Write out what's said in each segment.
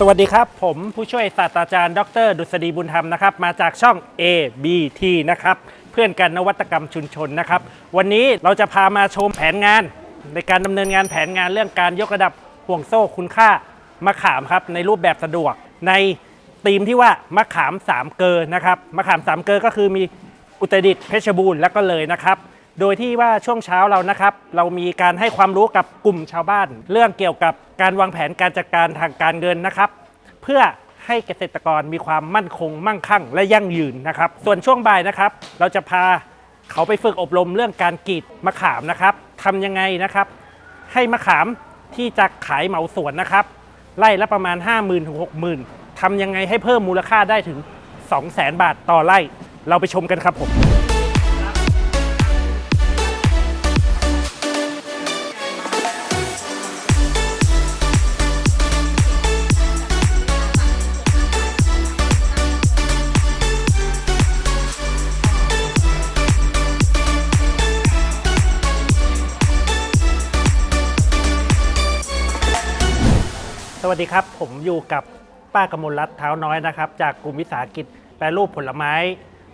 สวัสดีครับ ผมผู้ช่วยศาสตราจารย์ ดร ดุษฎีบุญธรรมนะครับ มาจากช่อง ABT นะครับ เพื่อนกันนวัตกรรมชุมชนนะครับ วันนี้เราจะพามาชมแผนงาน ในการดำเนินงานแผนงานเรื่องการยกระดับห่วงโซ่คุณค่ามะขามครับ ในรูปแบบสะดวก ในธีมที่ว่ามะขามสามเกอนะครับมะขามสามเกอก็คือมีอุตรดิตถ์เพชรบูรณ์แล้วก็เลยนะครับ โดยที่ว่าช่วงเช้าเรานะครับ เรามีการให้ความรู้กับกลุ่มชาวบ้าน เรื่องเกี่ยวกับการวางแผนการจัดการทางการเงินนะครับ เพื่อให้เกษตรกรมีความมั่นคง มั่งคั่ง และยั่งยืนนะครับ ส่วนช่วงบ่ายนะครับ เราจะพาเขาไปฝึกอบรมเรื่องการกรีดมะขามนะครับทำยังไงนะครับ ให้มะขามที่จะขายเหมาสวนนะครับไร่ละประมาณ 5 0,000ื่นถึงหกหมื่นทำยังไงให้เพิ่มมูลค่าได้ถึง 2 0 0 0 0 0 บาทต่อไร่ เราไปชมกันครับผม วัสดีครับ ผมอยู่กับป้ากมลรัตน์เท้าน้อยนะครับ จากกลุ่มวิสาหกิจแปรรูปผลไม้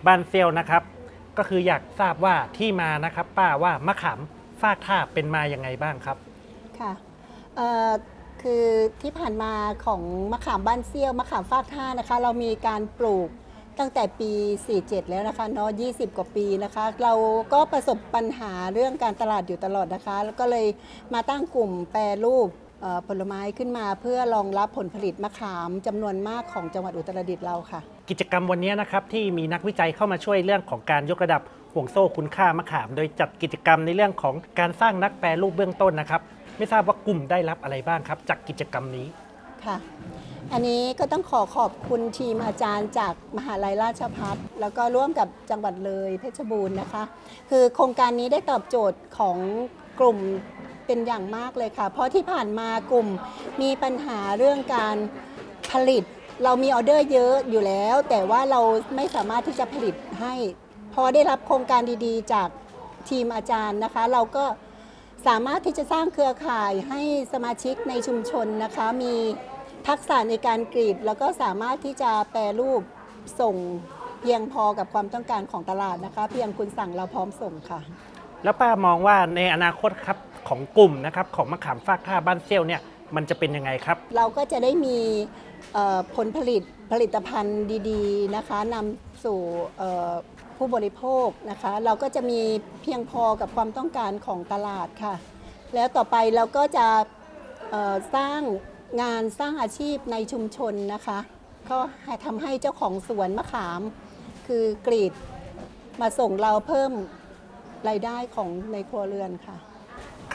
บ้านเซียวนะครับ ก็คืออยากทราบว่าที่มานะครับ ป้าว่ามะขามฟากท่าเป็นมาอย่างไงบ้างครับ ค่ะเอ่อคือที่ผ่านมาของมะขามบ้านเซี่ยวมะขามฟากท่านะคะ เรามีการปลูกตั้งแต่ปี 47 แล้วนะคะเนาะ20 กว่าปีนะคะ เราก็ประสบปัญหาเรื่องการตลาดอยู่ตลอดนะคะ แล้วก็เลยมาตั้งกลุ่มแปรรูป ผลไม้ขึ้นมาเพื่อรองรับผลผลิตมะขามจำนวนมากของจังหวัดอุตรดิตถ์เราค่ะ กิจกรรมวันนี้นะครับที่มีนักวิจัยเข้ามาช่วยเรื่องของการยกระดับห่วงโซ่คุณค่ามะขาม โดยจัดกิจกรรมในเรื่องของการสร้างนักแปรรูปเบื้องต้นนะครับ ไม่ทราบว่ากลุ่มได้รับอะไรบ้างครับ จากกิจกรรมนี้ค่ะ อันนี้ก็ต้องขอขอบคุณทีมอาจารย์จากมหาลัยราชภัฏแล้วก็ร่วมกับจังหวัดเลยเพชรบูรณ์นะคะ คือโครงการนี้ได้ตอบโจทย์ของกลุ่ม เป็นอย่างมากเลยค่ะ เพราะที่ผ่านมากลุ่มมีปัญหาเรื่องการผลิต เรามีออเดอร์เยอะอยู่แล้ว แต่ว่าเราไม่สามารถที่จะผลิตให้ พอได้รับโครงการดีๆ จากทีมอาจารย์นะคะ เราก็สามารถที่จะสร้างเครือข่ายให้สมาชิกในชุมชนนะคะ มีทักษะในการกรีด แล้วก็สามารถที่จะแปรรูปส่งเพียงพอกับความต้องการของตลาดนะคะ เพียงคุณสั่งเราพร้อมส่งค่ะ แล้วป้ามองว่าในอนาคตครับ ของกลุ่มนะครับของมะขามฟากท่าบ้านเซี่ยวเนี่ยมันจะเป็นยังไงครับ เราก็จะได้มีผลผลิตผลิตภัณฑ์ดีๆนะคะนำสู่ผู้บริโภคนะคะ เราก็จะมีเพียงพอกับความต้องการของตลาดค่ะ แล้วต่อไปเราก็จะสร้างงานสร้างอาชีพในชุมชนนะคะก็ทำให้เจ้าของสวนมะขาม คือกรีดมาส่งเราเพิ่มรายได้ของในครัวเรือนค่ะ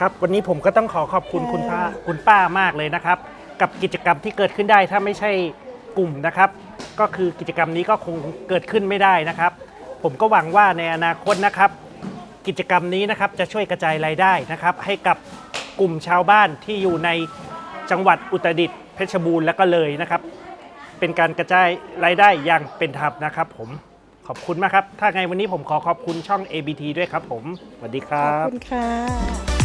ครับวันนี้ผมก็ต้องขอขอบคุณค่ะคุณป้าคุณป้ามากเลยนะครับ กับกิจกรรมที่เกิดขึ้นได้ถ้าไม่ใช่กลุ่มนะครับ ก็คือกิจกรรมนี้ก็คงเกิดขึ้นไม่ได้นะครับ ผมก็หวังว่าในอนาคตนะครับ กิจกรรมนี้นะครับจะช่วยกระจายรายได้นะครับ ให้กับกลุ่มชาวบ้านที่อยู่ในจังหวัดอุตรดิตถ์เพชรบูรณ์และก็เลยนะครับ เป็นการกระจายรายได้อย่างเป็นธรรมนะครับ ผมขอบคุณมากครับ ถ้าไงวันนี้ผมขอขอบคุณช่อง ABT ด้วยครับผมสวัสดีคขรัอบ บคุณค่ะ